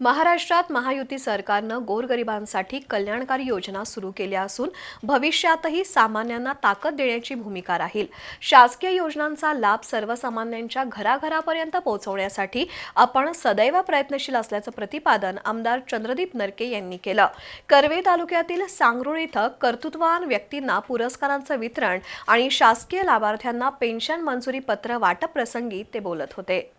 महाराष्ट्रात महायुती सरकारनं गोरगरिबांसाठी कल्याणकारी योजना सुरू केल्या असून भविष्यातही सामान्यांना ताकद देण्याची भूमिका राहील. शासकीय योजनांचा लाभ सर्वसामान्यांच्या घराघरापर्यंत पोहोचवण्यासाठी आपण सदैव प्रयत्नशील असल्याचं प्रतिपादन आमदार चंद्रदीप नरके यांनी केलं. कर्वे तालुक्यातील सांगरुळ इथं कर्तृत्ववान व्यक्तींना पुरस्कारांचं वितरण आणि शासकीय लाभार्थ्यांना पेन्शन मंजुरी पत्र वाटप प्रसंगी ते बोलत होते.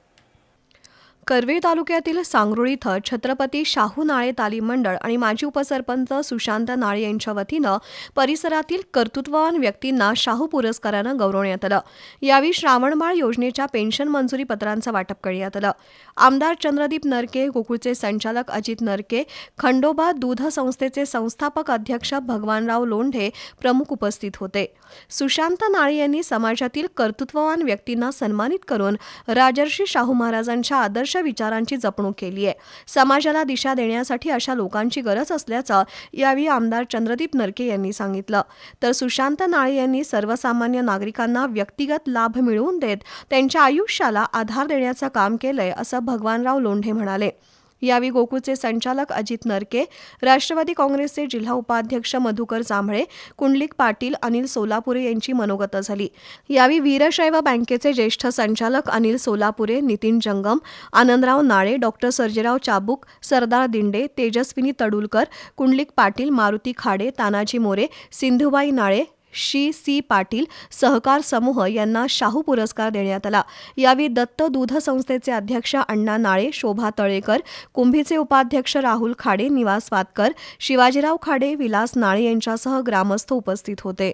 कर्वे तालुक्यातील सांगरुळ इथं छत्रपती शाहू नाळे तालीम मंडळ आणि माजी उपसरपंच सुशांत नाळे यांच्या वतीनं परिसरातील कर्तृत्ववान व्यक्तींना शाहू पुरस्कारानं गौरवण्यात आलं. यावेळी श्रावणबाळ योजनेच्या पेन्शन मंजुरी पत्रांचं वाटप करण्यात आलं. आमदार चंद्रदीप नरके गोकुळचे संचालक अजित नरके खंडोबा दूध संस्थेचे संस्थापक अध्यक्ष भगवानराव लोंढे प्रमुख उपस्थित होते. सुशांत नाळे यांनी समाजातील कर्तृत्ववान व्यक्तींना सन्मानित करून राजर्षी शाहू महाराजांच्या आदर्श आदर्श विचारांची जपणूक केली आहे. समाजाला दिशा देण्यासाठी अशा लोकांची गरज असल्याचं यावेळी आमदार चंद्रदीप नरके यांनी सांगितलं. तर सुशांत नाळे यांनी सर्वसामान्य नागरिकांना व्यक्तिगत लाभ मिळवून देत त्यांच्या आयुष्याला आधार देण्याचं काम केलंय असं भगवानराव लोंढे म्हणाले. यावेळी गोकुळचे संचालक अजित नरके राष्ट्रवादी काँग्रेसचे जिल्हा उपाध्यक्ष मधुकर जांभळे कुंडलिक पाटील अनिल सोलापुरे यांची मनोगत झाली. यावेळी वीरशैव बँकेचे ज्येष्ठ संचालक अनिल सोलापुरे नितीन जंगम आनंदराव नाळे डॉक्टर सर्जेराव चाबूक सरदार दिंडे तेजस्विनी तडुलकर कुंडलिक पाटील मारुती खाडे तानाजी मोरे सिंधुबाई नाळे शी सी पाटील सहकार समूह यांना शाहू पुरस्कार देण्यात आला. यावेळी दत्त दूध संस्थेचे अध्यक्ष अण्णा नाळे शोभा तळेकर कुंभीचे उपाध्यक्ष राहुल खाडे निवास वातकर शिवाजीराव खाडे विलास नाळे यांच्यासह ग्रामस्थ उपस्थित होते.